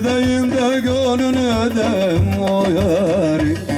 Edeyim de gönlünü dem o yarim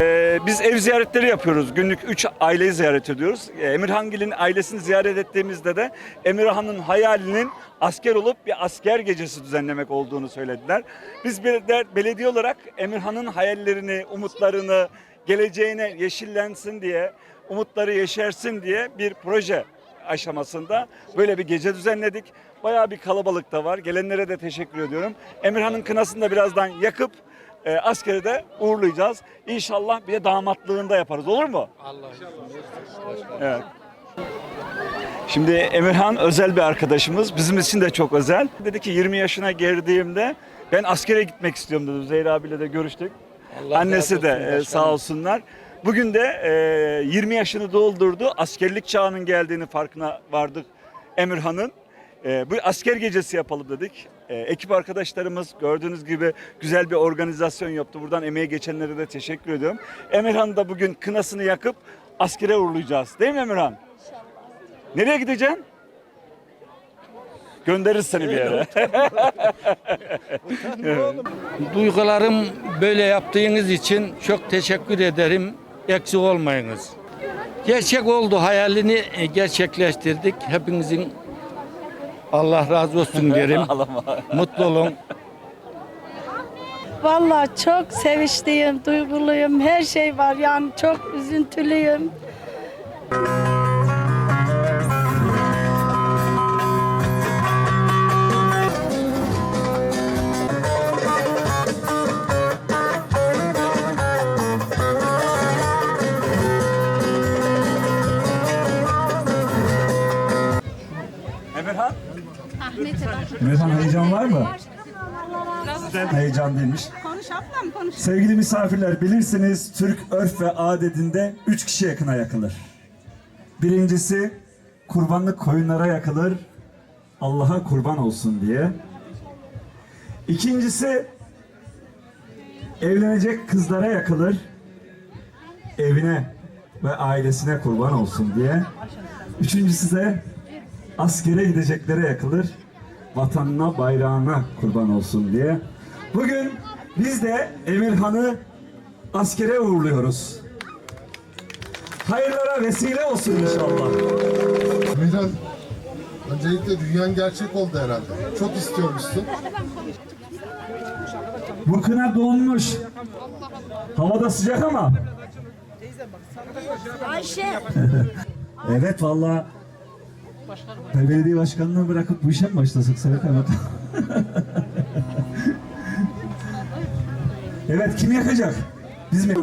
Ee, biz ev ziyaretleri yapıyoruz. Günlük 3 aileyi ziyaret ediyoruz. Ee, Emirhangil'in ailesini ziyaret ettiğimizde de Emirhan'ın hayalinin asker olup bir asker gecesi düzenlemek olduğunu söylediler. Biz bir de belediye olarak Emirhan'ın hayallerini, umutlarını, geleceğine yeşillensin diye, umutları yeşersin diye bir proje aşamasında böyle bir gece düzenledik. Bayağı bir kalabalık da var. Gelenlere de teşekkür ediyorum. Emirhan'ın kınasını da birazdan yakıp e, askeri de uğurlayacağız. İnşallah bir de damatlığında yaparız. Olur mu? Allah Evet. Şimdi Emirhan özel bir arkadaşımız. Bizim için de çok özel. Dedi ki 20 yaşına girdiğimde ben askere gitmek istiyorum dedi. Zehra abiyle de görüştük. Annesi de e, sağ olsunlar. Bugün de e, 20 yaşını doldurdu. Askerlik çağının geldiğini farkına vardık Emirhan'ın. E, bu asker gecesi yapalım dedik. E, ekip arkadaşlarımız gördüğünüz gibi güzel bir organizasyon yaptı. Buradan emeği geçenlere de teşekkür ediyorum. Emirhan da bugün kınasını yakıp askere uğurlayacağız. Değil mi Emirhan? Nereye gideceksin? Göndeririz seni bir yere. Duygularım böyle yaptığınız için çok teşekkür ederim. Eksik olmayınız. Gerçek oldu hayalini gerçekleştirdik. Hepinizin Allah razı olsun derim. Mutlu olun. Vallahi çok sevinçliyim, duyguluyum. Her şey var yani çok üzüntülüyüm. Emirhan heyecan var mı? Heyecan değilmiş. Konuş ablam konuş. Sevgili misafirler bilirsiniz Türk örf ve adetinde üç kişi yakına yakılır. Birincisi kurbanlık koyunlara yakılır. Allah'a kurban olsun diye. İkincisi evlenecek kızlara yakılır. Evine ve ailesine kurban olsun diye. Üçüncüsü de askere gideceklere yakılır. Vatanına, bayrağına kurban olsun diye. Bugün biz de Emirhan'ı askere uğurluyoruz. Hayırlara vesile olsun inşallah. Mihran, öncelikle dünyan gerçek oldu herhalde. Çok istiyormuşsun. Bu kına donmuş. Havada sıcak ama. Ayşe. Evet valla. Ben belediye başkanlığı bırakıp bu işe mi başlasak Serap evet. evet kim yakacak? Biz mi?